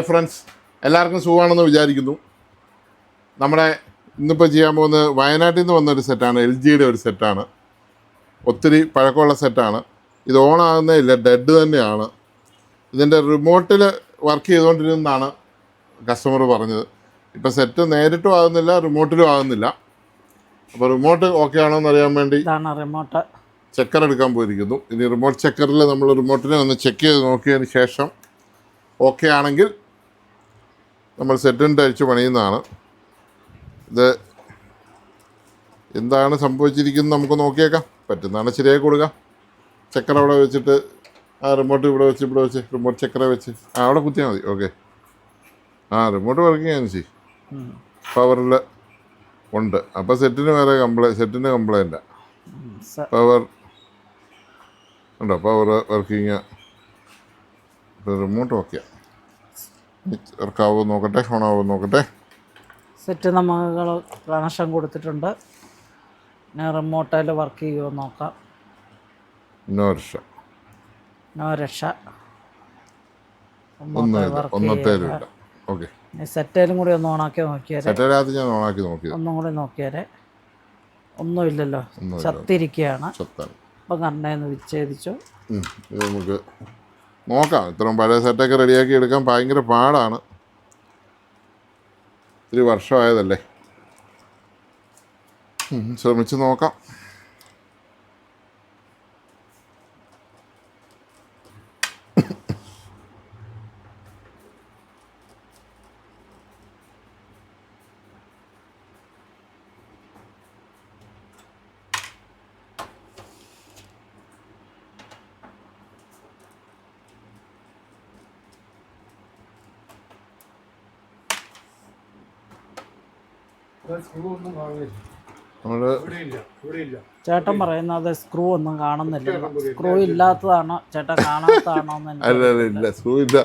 Hi friends. എല്ലാവർക്കും സുഖമാണെന്ന് വിചാരിക്കുന്നു. നമ്മുടെ ഇന്നിപ്പോൾ ചെയ്യാൻ പോകുന്നത് വയനാട്ടിൽ നിന്ന് വന്നൊരു സെറ്റാണ് എൽ ജിയുടെ ഒരു സെറ്റാണ്. ഒത്തിരി പഴക്കമുള്ള സെറ്റാണ്. ഇത് ഓൺ ആകുന്നേ ഇല്ല ഡെഡ് തന്നെയാണ്. ഇതിന്റെ റിമോട്ടിൽ വർക്ക് ചെയ്തുകൊണ്ടിരുന്നാണ് കസ്റ്റമർ പറഞ്ഞത്. ഇപ്പോൾ സെറ്റ് നേരിട്ടും ആകുന്നില്ല റിമോട്ടിലും ആകുന്നില്ല. അപ്പോൾ റിമോട്ട് ഓക്കെ ആണോ എന്നറിയാൻ വേണ്ടി റിമോട്ട് ചെക്കർ എടുക്കാൻ പോയിരിക്കുന്നു. ഇനി റിമോട്ട് ചെക്കറിൽ നമ്മൾ റിമോട്ടിനെ ഒന്ന് ചെക്ക് ചെയ്ത് നോക്കിയതിന് ശേഷം ഓക്കെ ആണെങ്കിൽ നമ്മൾ സെറ്റന്റ് അഴിച്ച് പണിയുന്നതാണ്. ഇത് എന്താണ് സംഭവിച്ചിരിക്കുന്നത് നമുക്ക് നോക്കിയേക്കാം. പറ്റുന്നതാണ് ശരിയാക്കി കൊടുക്കുക ചക്കര അവിടെ വെച്ചിട്ട് ആ റിമോട്ട് ഇവിടെ വെച്ച് ഇവിടെ വെച്ച് റിമോട്ട് ചക്കര വെച്ച്. ആ അവിടെ കുത്തിയാൽ മതി. ഓക്കെ ആ റിമോട്ട് വർക്കിംഗ് ആണ് ചെയ്യും ഉം. പവറിൽ ഉണ്ട്. അപ്പോൾ സെറ്റിന് വേറെ കംപ്ലൈ സെറ്റിന് കംപ്ലൈന്റാണ് പവർ ഉണ്ടോ? പവർ വർക്കിങ് റിമോട്ട് ഓക്കെ വർക്കാവോ നോക്കട്ടെ ഓണാവോ നോക്കട്ടെ? സെറ്റ് നമുക്ക് കണക്ഷൻ കൊടുത്തിട്ടുണ്ട്. പിന്നെ റിമോട്ടിൽ വർക്ക് ചെയ്യുമോ നോക്കാം. നോ രക്ഷ നോ രക്ഷ ഒന്നുമില്ല ഒന്നത്തേലും ഓക്കെ. സെറ്റേലും കൂടി ഒന്ന് ഓണാക്കി നോക്കിയാലേ ഞാൻ ഓണാക്കി നോക്കിയത്. ഒന്നും കൂടി നോക്കിയാലേ ഒന്നുമില്ലല്ലോ ഒന്നുമില്ല. ചത്തിരിക്കുകയാണ് അപ്പം കണ്ണേന്ന് വിച്ഛേദിച്ചു. നമുക്ക് നോക്കാം. ഇത്രയും പഴയ സെറ്റൊക്കെ റെഡിയാക്കി എടുക്കാൻ ഭയങ്കര പാടാണ്. ഒത്തിരി വർഷമായതല്ലേ? ശ്രമിച്ച് നോക്കാം നമ്മൾ ചേട്ടൻ പറയുന്നത് സ്ക്രൂ ഒന്നും കാണുന്നില്ല സ്ക്രൂ ഇല്ലാത്തതാണോ? ചേട്ടൻ കാണാത്തതാണോ അല്ല അല്ല ഇല്ല. സ്ക്രൂ ഇല്ല.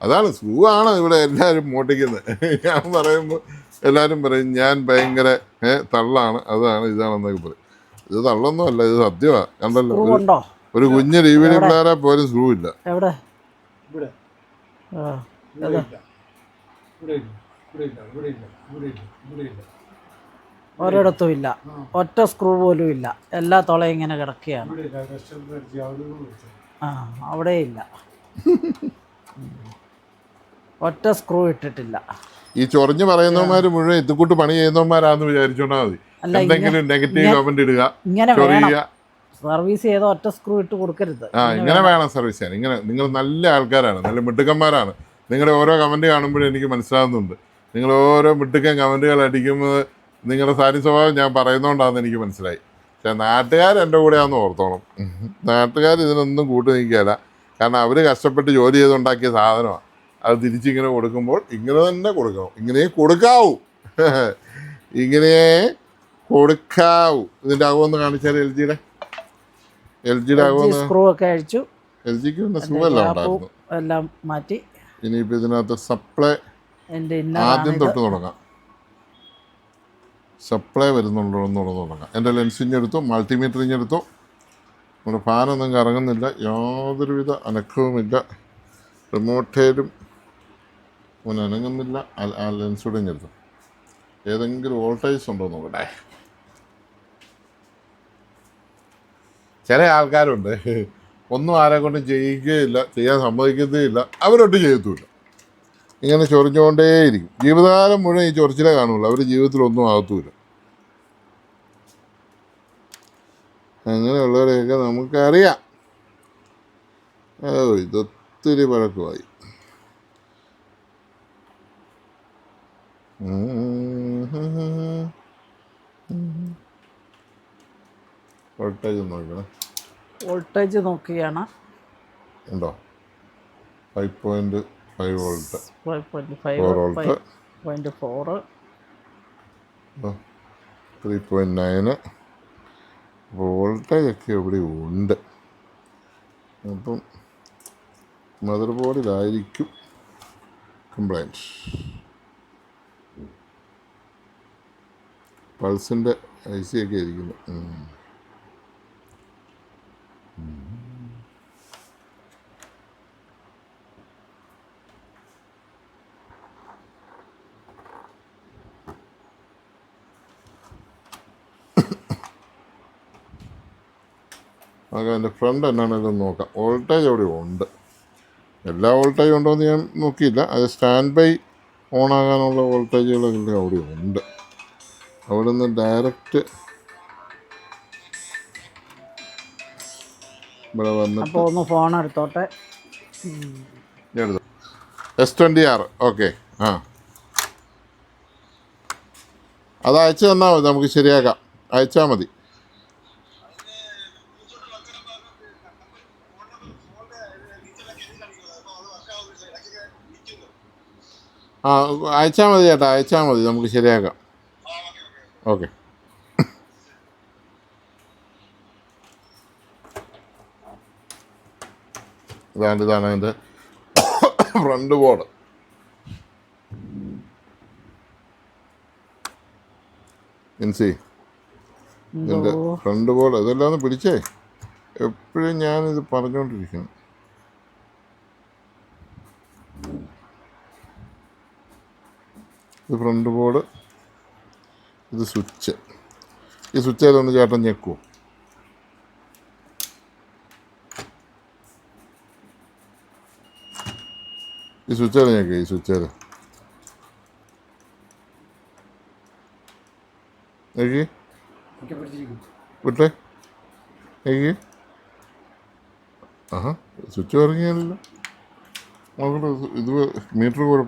അതാണ് സ്ക്രൂ ആണ് ഇവിടെ എല്ലാവരും മോട്ടിക്കുന്നത്. ഞാൻ പറയുമ്പോൾ എല്ലാവരും പറയും ഞാൻ ഭയങ്കര തള്ളാണ്. അതാണ് ഇതാണെന്നൊക്കെ പറയും. ഇത് തള്ളൊന്നും അല്ല ഇത് സത്യമാണ് കണ്ടല്ലോ ഒരു- കുഞ്ഞ് വി ഡി പോലും സ്ക്രൂ ഇല്ല. എവിടെ? ഇവിടെ. ആ, ഇവിടെ ഇല്ല. ഇവിടെ ഇല്ല. ഇവിടെ ഇല്ല. ഇവിടെ ഇല്ല. ഇവിടെ ഇല്ല. ഇവിടെ ഇല്ല. ഒരിടത്തും ഇല്ല. ഒറ്റ സ്ക്രൂ പോലും ഇല്ല. എല്ലാ തുളയും ഇങ്ങനെ കിടക്കുകയാണ്. ആ അവിടെ ഇല്ല. ഒറ്റ സ്ക്രൂ ഇട്ടിട്ടില്ല. ഈ ചൊറിഞ്ഞു പറയുന്നവന്മാർ മുഴുവൻ ഇതുകൂട്ട് പണി ചെയ്യുന്നവന്മാരാന്ന് വിചാരിച്ചോണ്ടാ മതി. എന്തെങ്കിലും നെഗറ്റീവ് കമന്റ് ഇടുക ഇങ്ങനെ വേണം. സർവീസ് ചെയ്ത ഒറ്റ സ്ക്രൂ ഇട്ട് കൊടുക്കരുത്. ആ ഇങ്ങനെ വേണം. സർവീസ് ചെയ്യാൻ. ഇങ്ങനെ നിങ്ങൾ നല്ല ആൾക്കാരാണ് നല്ല മിടുക്കന്മാരാണ്. നിങ്ങളുടെ ഓരോ കമന്റ് കാണുമ്പോഴും എനിക്ക് മനസ്സിലാകുന്നുണ്ട് നിങ്ങൾ ഓരോ മിടുക്കൻ കമന്റുകൾ അടിക്കുമ്പോൾ നിങ്ങളുടെ സാരി സ്വഭാവം ഞാൻ പറയുന്നതുകൊണ്ടാണെന്ന് എനിക്ക് മനസ്സിലായി. പക്ഷേ നാട്ടുകാർ എന്റെ കൂടെയാണെന്ന് ഓർത്തോണം. നാട്ടുകാർ ഇതിനൊന്നും കൂട്ടു നിൽക്കുകയില്ല കാരണം അവർ കഷ്ടപ്പെട്ട് ജോലി ചെയ്തുണ്ടാക്കിയ സാധനമാണ് അത് തിരിച്ചിങ്ങനെ കൊടുക്കുമ്പോൾ ഇങ്ങനെ തന്നെ കൊടുക്കണം. ഇങ്ങനെ കൊടുക്കാവൂ. ഇങ്ങനെ കൊടുക്കാവൂ. ഇതിന്റെ ആകുമെന്ന് കാണിച്ചാൽ എൽ ജിയുടെ എൽ ജിയുടെ ആകുമെന്ന് സ്ക്രൂ ഒക്കെ അഴിച്ചു. എൽ ജിക്ക് ഒന്ന് സ്ക്രൂ എല്ലാം ഉണ്ടായിരുന്നു. എല്ലാം മാറ്റി. ഇനിയിപ്പോൾ ഇതിനകത്ത് സപ്ലൈ ആദ്യം തൊട്ട് തുടങ്ങാം. സപ്ലൈ വരുന്നുണ്ടോ എന്നുള്ളത് തുടങ്ങാം. എന്റെ ലെൻസ് ഇഞ്ഞെടുത്തു മൾട്ടിമീറ്റർ ഇഞ്ഞെടുത്തു? നമ്മുടെ ഫാനൊന്നും കറങ്ങുന്നില്ല. യാതൊരുവിധ അനക്കവുമില്ല. റിമോട്ടേലും ഒന്നും അനങ്ങുന്നില്ല. ആ- ലെൻസ് കൂടെ ഇഞ്ഞെടുത്തു. ഏതെങ്കിലും വോൾട്ടേജ് ഉണ്ടോ നോക്കട്ടെ. ചില ആൾക്കാരുണ്ട്. ഒന്നും ആരെ കൊണ്ടും ചെയ്യുകയില്ല ചെയ്യാൻ സമ്മതിക്കുകയില്ല അവരൊട്ടും ചെയ്യത്തുമില്ല ഇങ്ങനെ ചൊറിഞ്ഞുകൊണ്ടേയിരിക്കും. ജീവിതകാലം മുഴുവൻ ഈ ചൊറിച്ചിലേ കാണുള്ളൂ. അവർ ജീവിതത്തിലൊന്നും ആകത്തൂല. അങ്ങനെയുള്ളവരെയൊക്കെ നമുക്കറിയാം. ഓ ഇതൊത്തിരി പഴക്കമായി. വോൾട്ടേജ് നോക്കണം വോൾട്ടേജ് നോക്കുകയാണ് ഉണ്ടോ? Five point five volt five point five four volt point four three point nine voltage ഒക്കെ ഇവിടെ ഉണ്ട്. അപ്പം മദർ ബോർഡിലായിരിക്കും കംപ്ലൈന്റ് പൾസിന്റെ ഐ സി ഒക്കെ ഇരിക്കുന്നു നമുക്ക് അതിന്റെ ഫ്രണ്ട് എന്നാണെങ്കിലും നോക്കാം. വോൾട്ടേജ് അവിടെ ഉണ്ട്. എല്ലാ വോൾട്ടേജും ഉണ്ടോ എന്ന് ഞാൻ നോക്കിയില്ല. അത് സ്റ്റാൻഡ് ബൈ ഓൺ ആകാനുള്ള വോൾട്ടേജുകളൊക്കെ അവിടെ ഉണ്ട്. അവിടെ നിന്ന് ഡയറക്റ്റ് ഇവിടെ വന്നിട്ട് ഒന്ന് ഫോൺ എടുത്തോട്ടെ. എടുത്തു എസ് ട്വന്റി ആറ് ഓക്കെ. ആ. അത് അയച്ചു തന്നാൽ മതി. നമുക്ക് ശരിയാക്കാം. അയച്ചാൽ മതി. ആ അയച്ചാൽ മതി ചേട്ടാ അയച്ചാൽ മതി. നമുക്ക് ശരിയാക്കാം. ഓക്കെ. ഇതാണ് ഇതാണ് അതിന്റെ ഫ്രണ്ട് ബോർഡ്. മിൻസി ഇതിന്റെ ഫ്രണ്ട് ബോർഡ്. ഇതെല്ലാം ഒന്ന് പിടിച്ചേ. എപ്പോഴും ഞാനിത് പറഞ്ഞുകൊണ്ടിരിക്കുന്നു ഇത് ഫ്രണ്ട് ബോർഡ് ഇത് സ്വിച്ച് ഈ സ്വിച്ച് ഏതൊന്ന് ചേട്ടൻ ഞെക്കുമോ ഈ സ്വിച്ച് സ്വിച്ചിൽ ഞെക്കുക ഈ സ്വിച്ച് ഒക്കെ പിടിച്ചിരിക്കും വിട്ടേ. ഞെക്കി ആഹാ സ്വിച്ച് ഇറങ്ങിയല്ലോ നോക്കട്ടെ ഇത് മീറ്റർ കൂടെ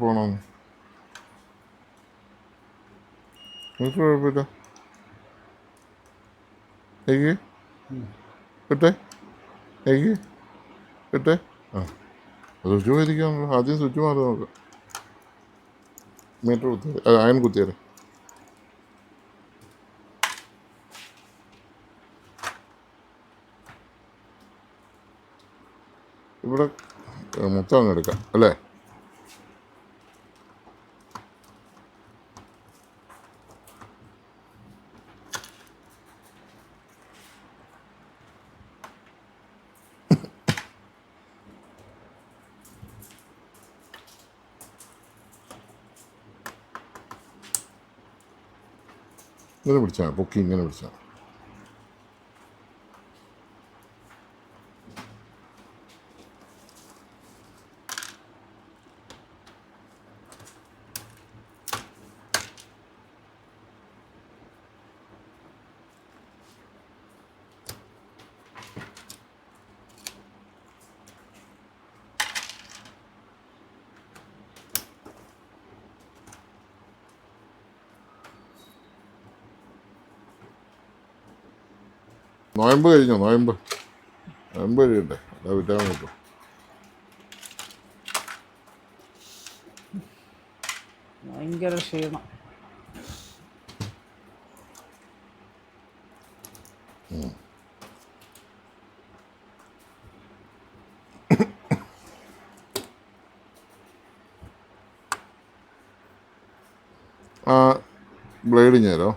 മീറ്റർ കുഴപ്പമില്ല. എനിക്ക് കിട്ടേ എനിക്ക് കിട്ടേ ആ. സ്വിച്ച് പോയിരിക്കാണല്ലോ ആദ്യം സ്വിച്ച് മാറി നോക്കാം മീറ്റർ കുത്തിയത് അയൺ കുത്തിയാലേ. ഇവിടെ മൊത്തം അങ്ങ് എടുക്കാം. അല്ലേ? ഇങ്ങനെ പിടിച്ചാൽ പൊക്കി ഇങ്ങനെ പിടിച്ചാൽ നോയമ്പ് കഴിഞ്ഞോ? നോയമ്പ്. നോയമ്പ് കഴിയണ്ടേ അതാ വിറ്റാൻ കിട്ടും. ഭയങ്കര ക്ഷീണം. ആ ബ്ലേഡ് ഞാനോ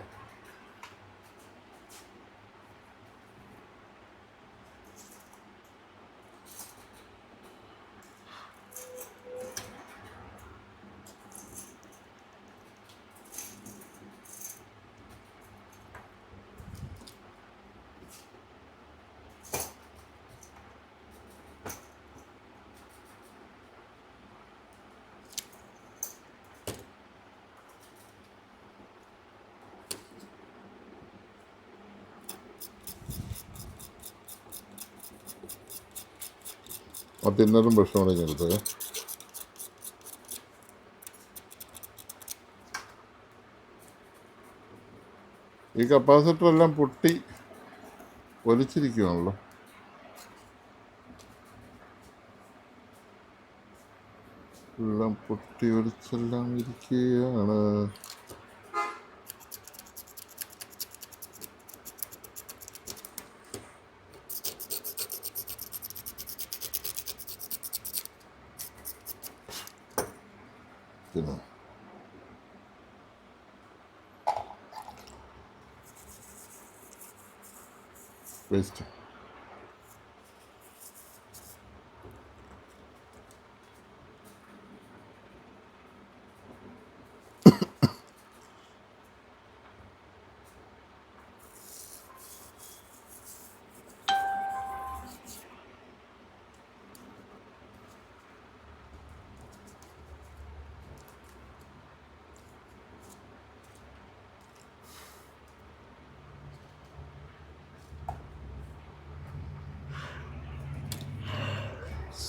ആ തിന്നറും പ്രശ്നമാണ് എടുത്തത് ഈ കപ്പാസിറ്റർ എല്ലാം പൊട്ടി ഒലിച്ചിരിക്കുകയാണല്ലോ എല്ലാം പൊട്ടി ഒലിച്ചെല്ലാം ഇരിക്കുകയാണ്. っていうのは。Question.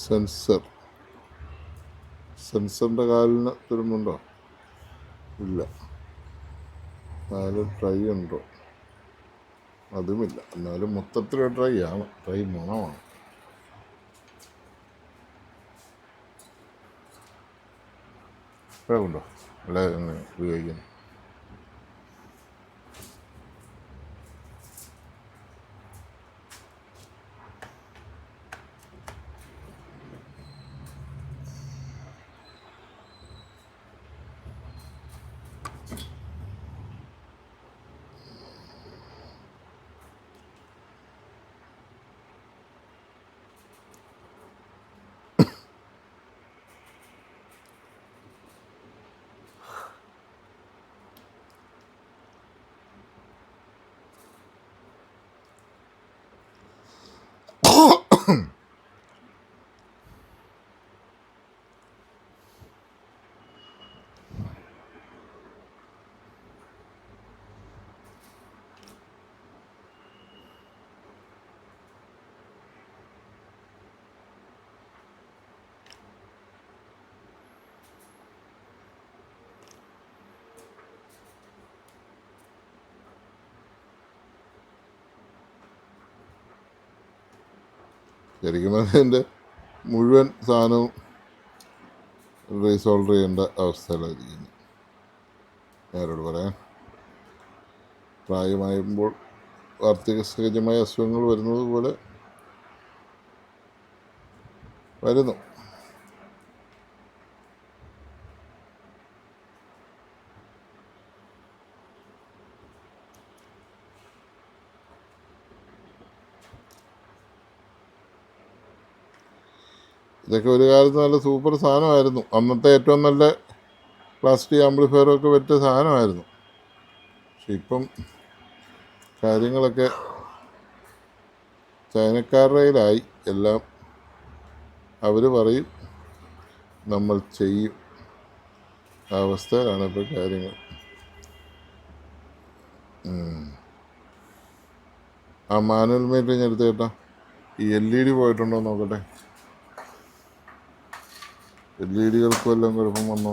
സെൻസർ. സെൻസറിന്റെ കാലിന് തുരുമ്പുണ്ടോ ഇല്ല. എന്നാലും ട്രൈ ഉണ്ടോ? അതുമില്ല. എന്നാലും മൊത്തത്തിൽ ട്രൈ ആണ്. ട്രൈ മണമാണ്. ഉണ്ടോ അല്ലേ ഉപയോഗിക്കുന്നു. ശരിക്കും പറഞ്ഞാൽ എന്റെ മുഴുവൻ സാധനവും റീസോൾവ് ചെയ്യേണ്ട അവസ്ഥയിലായിരിക്കുന്നു. ആരോട് പറയാൻ? പ്രായമായുമ്പോൾ വാർദ്ധക്യ സഹജമായ അസുഖങ്ങൾ വരുന്നത് പോലെ വരുന്നു. ഇതൊക്കെ ഒരു കാലത്ത് നല്ല സൂപ്പർ സാധനമായിരുന്നു. അന്നത്തെ ഏറ്റവും നല്ല പ്ലാസ്റ്റിക് ആംപ്ലിഫയറൊക്കെ പറ്റിയ സാധനമായിരുന്നു. പക്ഷെ ഇപ്പം കാര്യങ്ങളൊക്കെ ചൈനക്കാരുടെ കയ്യിലായി. എല്ലാം അവർ പറയും നമ്മൾ ചെയ്യും. ആ അവസ്ഥയിലാണ് ഇപ്പോൾ കാര്യങ്ങൾ. ആ മാനുവൽ മീറ്റിംഗ് എടുത്ത് കേട്ടോ. ഈ എൽ ഇ ഡി പോയിട്ടുണ്ടോ നോക്കട്ടെ. എൽ ഇ ഡികൾക്ക് വല്ലതും കുഴപ്പം വന്നോ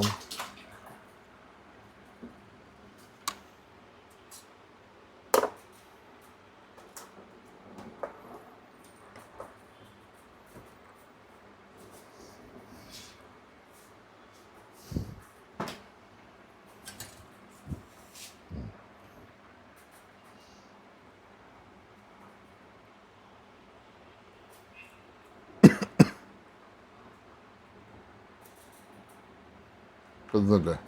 بالظله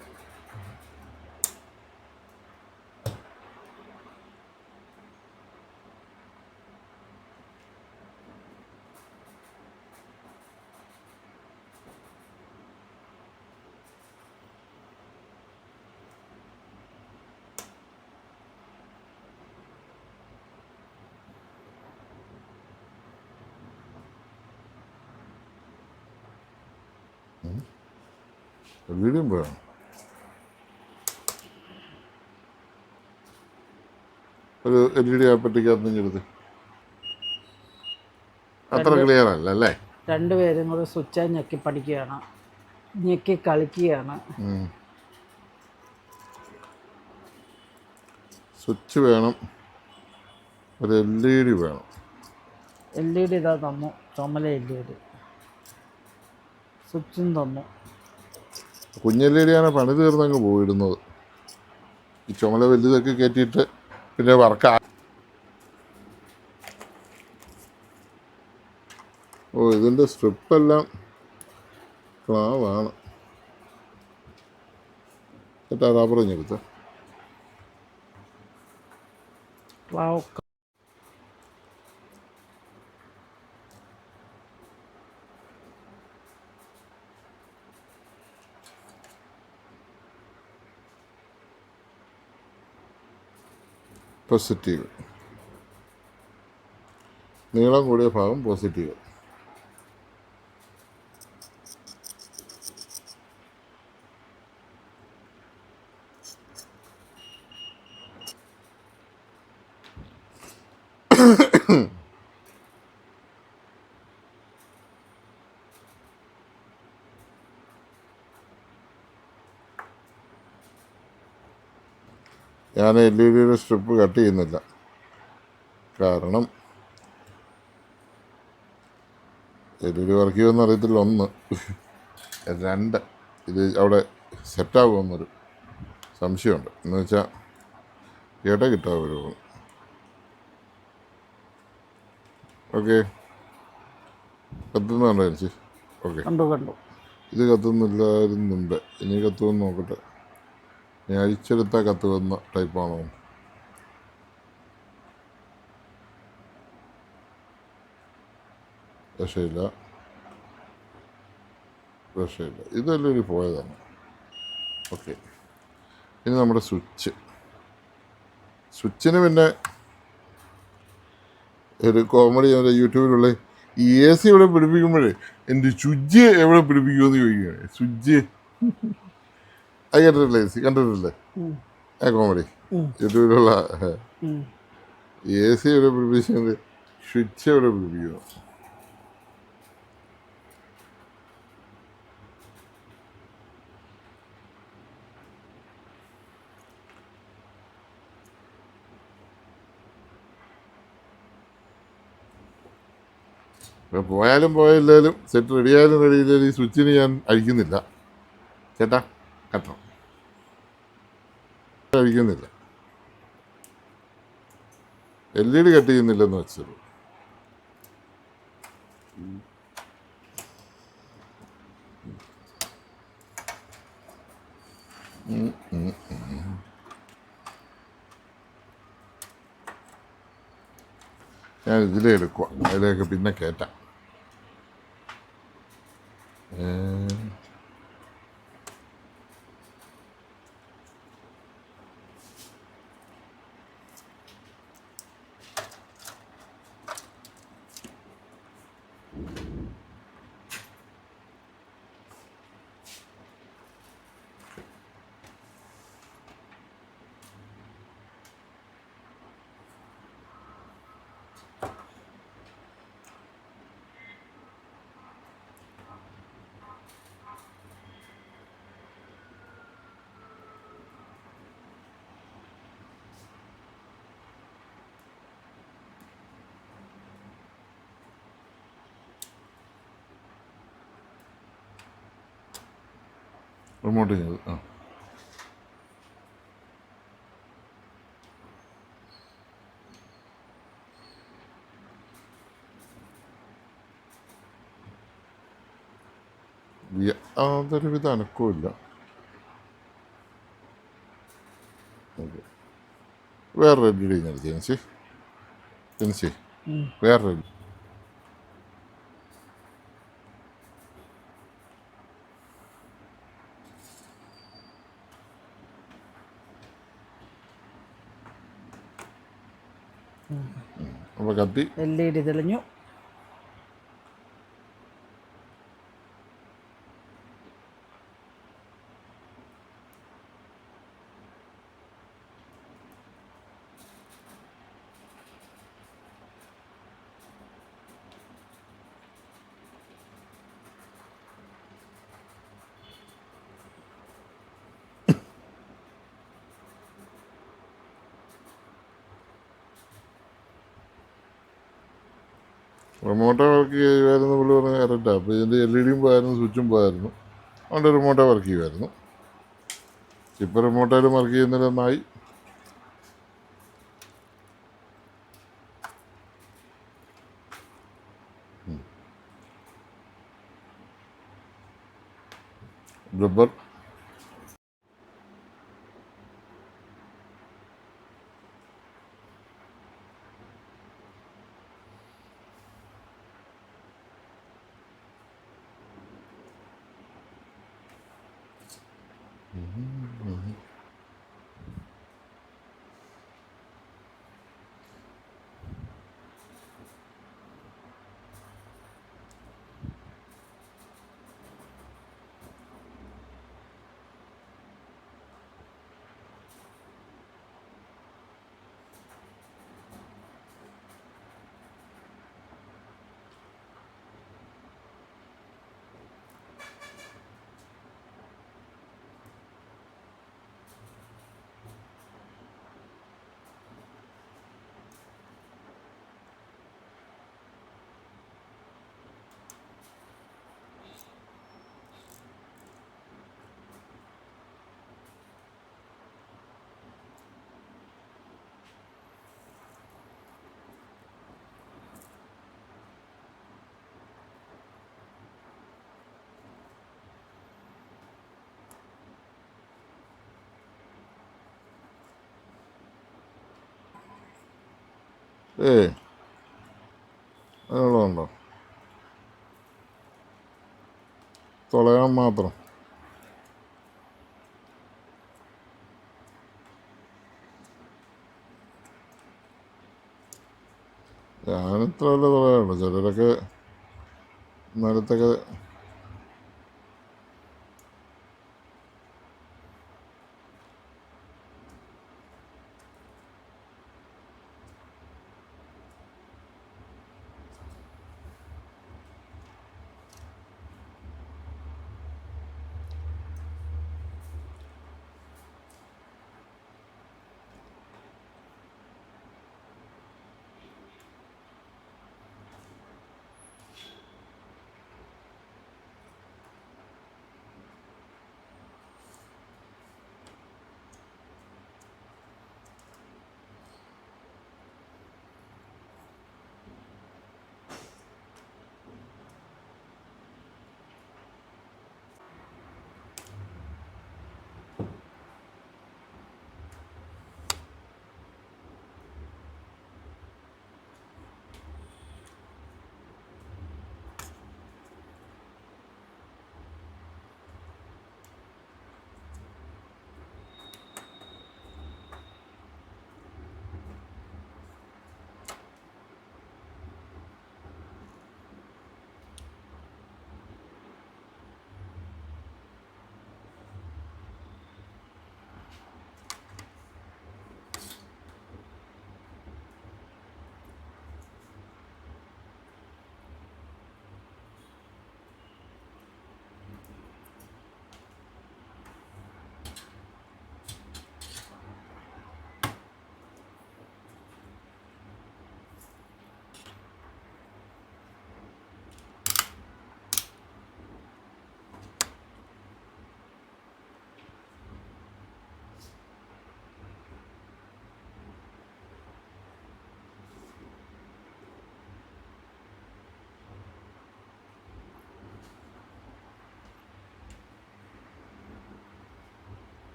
വീഡിയോ പോയാണ് ഒരു എൽ ഇ ഡി ആപ്പറ്റിക്കകത്ത് എടുത്ത് അത്ര ക്ലിയർ അല്ല? അല്ലേ രണ്ടുപേരും കൂടെ സ്വിച്ച് ഞെക്കി പഠിക്കുകയാണ്. ഞെക്കി കളിക്കുകയാണ്. സ്വിച്ച് വേണം. ഒരു എൽ ഇ ഡി വേണം. എൽ ഇ ഡി ഇതാ തന്നു. ചുമല എൽ ഇ ഡി. സ്വിച്ചും തന്നു. കുഞ്ഞെൽ പണി തീർന്നങ്ങ് പോയിടുന്നത് ഈ ചുമല വലുതൊക്കെ കയറ്റിയിട്ട് പിന്നെ വർക്ക് ഓ ഇതിന്റെ സ്ട്രിപ്പെല്ലാം ക്ലാവാണ്. ചേട്ടാ റബ്ബർ ഞെടുത്ത് വാവ്. പോസിറ്റീവ് നീളം കൂടിയ ഭാഗം പോസിറ്റീവ് ഞാൻ എൽ ഇ ഡിയുടെ സ്ട്രിപ്പ് കട്ട് ചെയ്യുന്നില്ല. കാരണം എൽ ഇ ഡി വർക്ക് ചെയ്യുമെന്ന് അറിയത്തില്ല ഒന്ന്. രണ്ട്. ഇത് അവിടെ സെറ്റാകുമെന്നൊരു സംശയമുണ്ട്. എന്ന് വെച്ചാൽ ഇട കിട്ടാവുമല്ലോ ഓക്കെ. കത്തുന്നുണ്ടോ എനിക്ക്? ഓക്കെ. കണ്ടു കണ്ടു. ഇത് കത്തുന്നില്ലായിരുന്നുണ്ട്. ഇനി കത്തുമെന്ന് നോക്കട്ടെ. ഞാൻ അഴിച്ചെടുത്താൽ കത്തുവന്ന ടൈപ്പാണോ? രക്ഷയില്ല. രക്ഷയില്ല. ഇതെല്ലാം ഒരു പോയതാണ്. ഓക്കെ. ഇനി നമ്മുടെ സ്വിച്ച്. സ്വിച്ചിന് പിന്നെ ഒരു കോമഡി അവരെ യൂട്യൂബിലുള്ള ഈ എ സി ഇവിടെ പിടിപ്പിക്കുമ്പോഴേ എന്റെ സ്വിച്ച് എവിടെ പിടിപ്പിക്കുമെന്ന് ചോദിക്കുകയാണ്. സ്വിച്ച്. അത് കണ്ടിട്ടില്ലേ എ സി കണ്ടിട്ടില്ലേ. ആ കോമഡി. യൂട്യൂബിലുള്ള. എ സി എവിടെ പിടിപ്പിക്കുന്നത് സ്വിച്ച് എവിടെ പോയാലും പോയില്ലാലും സെറ്റ് റെഡിയായാലും റെഡിയില്ലാലും ഈ സ്വിച്ചിന് ഞാൻ അഴിക്കുന്നില്ല ചേട്ടാ കട്ടോ അഴിക്കുന്നില്ല എൽ ഇ ഡി കട്ട് ചെയ്യുന്നില്ലെന്ന് വെച്ചത് ഞാൻ ഇതിലേ എടുക്കുക അതിലേക്ക് പിന്നെ കയറ്റാം റിമോട്ട് ചെയ്ത് ആ. യാതൊരു വിധ ഓക്കെ. വേറെ എൽ ഇ ഡി ഞാൻ ജനിച്ച് ജനിച്ച് ഉം. വേറെ എൽ അപ്പോൾ കത്തി എൽ ഇ ഡി തെളിഞ്ഞു. റിമോട്ട് വർക്ക് ചെയ്യുമായിരുന്നു പുള്ളി പറഞ്ഞ കറക്റ്റാണ് അപ്പോൾ ഇതിന്റെ എൽ ഇ ഡിയും പോയായിരുന്നു സ്വിച്ചും പോയായിരുന്നു. അതുകൊണ്ട് റിമോട്ടേ വർക്ക് ചെയ്യുമായിരുന്നു ഇപ്പോൾ റിമോട്ടായാലും വർക്ക് ചെയ്യുന്നില്ലെന്നായി ഏയ് അതിനുള്ളതുണ്ടോ തുളയാൻ മാത്രം. ഞാനിത്ര വല്ല തുളയുള്ളൂ ചിലരൊക്കെ നിലത്തൊക്കെ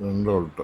രണ്ട്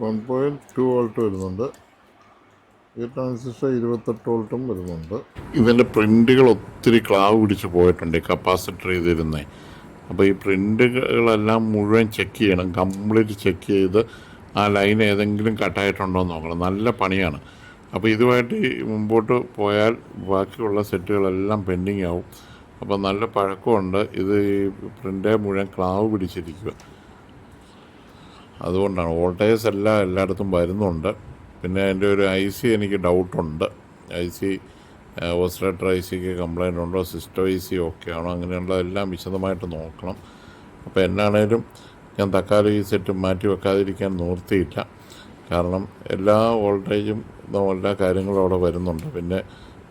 വൺ പോയിന്റ് ടു വോൾട്ട് വരുന്നുണ്ട്. ഈ ട്രാൻസിസ്റ്റർ ഇരുപത്തെട്ട് വോൾട്ടും വരുന്നുണ്ട്. ഇതിന്റെ പ്രിന്റുകൾ ഒത്തിരി ക്ലാവ് പിടിച്ച് പോയിട്ടുണ്ട്. കപ്പാസിറ്റർ ചെയ്തിരുന്നേ. അപ്പോൾ ഈ പ്രിന്റുകളെല്ലാം മുഴുവൻ ചെക്ക് ചെയ്യണം. കംപ്ലീറ്റ് ചെക്ക് ചെയ്ത് ആ ലൈൻ ഏതെങ്കിലും കട്ടായിട്ടുണ്ടോ എന്ന് നോക്കണം. നല്ല പണിയാണ്. അപ്പോൾ ഇതുമായിട്ട് മുമ്പോട്ട് പോയാൽ ബാക്കിയുള്ള സെറ്റുകളെല്ലാം പെൻഡിങ് ആവും. അപ്പോൾ നല്ല പഴക്കമുണ്ട്. ഇത് പ്രിന്റ് മുഴുവൻ ക്ലാവ് പിടിച്ചിരിക്കുക അതുകൊണ്ടാണ് വോൾട്ടേജസ് എല്ലാം എല്ലായിടത്തും വരുന്നുണ്ട്. പിന്നെ എന്റെ ഒരു ഐ സി എനിക്ക് ഡൗട്ടുണ്ട്. ഐ സി ഓസിലേറ്റർ ഐ സിക്ക് കംപ്ലൈന്റ് ഉണ്ടോ. സിസ്റ്റം ഐ സി ഓക്കെ ആണോ അങ്ങനെയുള്ളതെല്ലാം വിശദമായിട്ട് നോക്കണം. അപ്പോൾ എന്നാണേലും ഞാൻ തക്കാലം ഈ സെറ്റ് മാറ്റി വെക്കാതിരിക്കാൻ നിർത്തിയില്ല കാരണം എല്ലാ വോൾട്ടേജും എല്ലാ കാര്യങ്ങളും അവിടെ വരുന്നുണ്ട്. പിന്നെ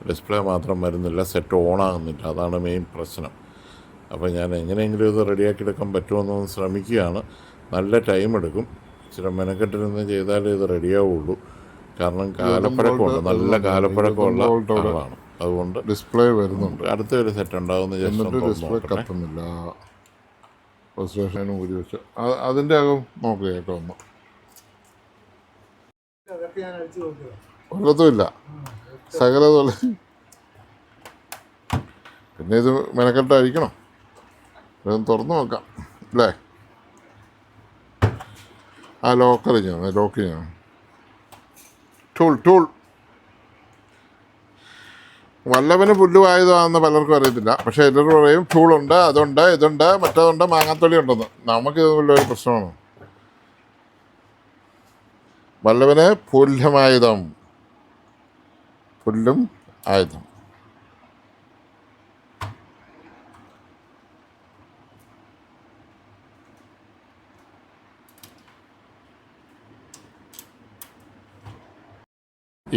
ഡിസ്പ്ലേ മാത്രം വരുന്നില്ല. സെറ്റ് ഓൺ ആകുന്നില്ല അതാണ് മെയിൻ പ്രശ്നം. അപ്പോൾ ഞാൻ എങ്ങനെയെങ്കിലും ഇത് റെഡിയാക്കി എടുക്കാൻ പറ്റുമെന്നൊന്ന് ശ്രമിക്കുകയാണ്. നല്ല ടൈം എടുക്കും ഇച്ചിരി മെനക്കെട്ടിരുന്ന് ചെയ്താലേ ഇത് റെഡിയാവുള്ളൂ. കാരണം കാലപ്പഴക്കമുണ്ട്. നല്ല കാലപ്പഴക്കമുള്ള ആളാണ്. അതുകൊണ്ട് ഡിസ്പ്ലേ വരുന്നുണ്ട്. അടുത്ത ഒരു സെറ്റ് ഉണ്ടാകുന്ന എന്നിട്ട് ഡിസ്പ്ലേ കത്തുന്നില്ല. സ്റ്റേഷനും കൂടി വെച്ച്. അതിന്റെ അകം നോക്കുക കേട്ടോ ഒന്ന്. അതൊക്കെ സകല നോക്കുക പിന്നെ ഇത് മെനക്കെട്ടായിരിക്കണം. ഇതൊന്ന് തുറന്നു നോക്കാം. അല്ലേ ആ ലോക്കർ ചെയ്യണം ലോക്ക് ചെയ്യണം ടൂൾ ടൂൾ വല്ലവന് പുല്ലുവായതാണെന്ന് പലർക്കും അറിയത്തില്ല. പക്ഷേ എല്ലാവരും പറയും ടൂളുണ്ട് അതുണ്ട് ഇതുണ്ട് മറ്റേതുണ്ട് മാങ്ങാത്തൊലി ഉണ്ടെന്ന് നമുക്ക് ഒരു പ്രശ്നമാണ്. വല്ലവന് പുല്ലുമായുധം പുല്ലും ആയുധം.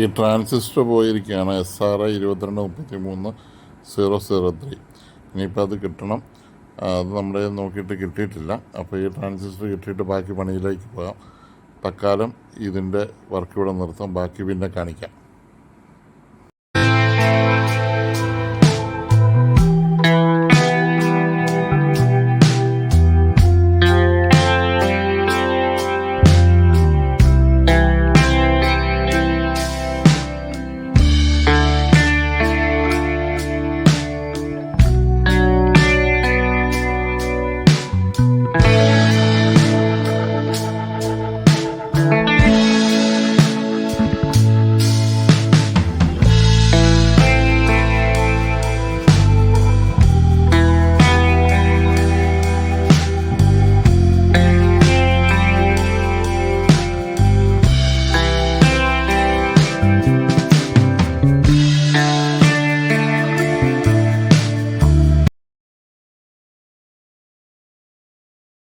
ഈ ട്രാൻസിസ്റ്റർ പോയിരിക്കുകയാണ് എസ് ആർ ഐ ഇരുപത്തിരണ്ട് മുപ്പത്തി മൂന്ന് സീറോ സീറോ ത്രീ. ഇനിയിപ്പോൾ അത് കിട്ടണം. അത് നമ്മുടെ നോക്കിയിട്ട് കിട്ടിയിട്ടില്ല. അപ്പോൾ ഈ ട്രാൻസിസ്റ്റർ കിട്ടിയിട്ട് ബാക്കി പണിയിലേക്ക് പോകാം. തക്കാലം ഇതിന്റെ വർക്ക് ഇവിടെ നിർത്താം. ബാക്കി പിന്നെ കാണിക്കാം.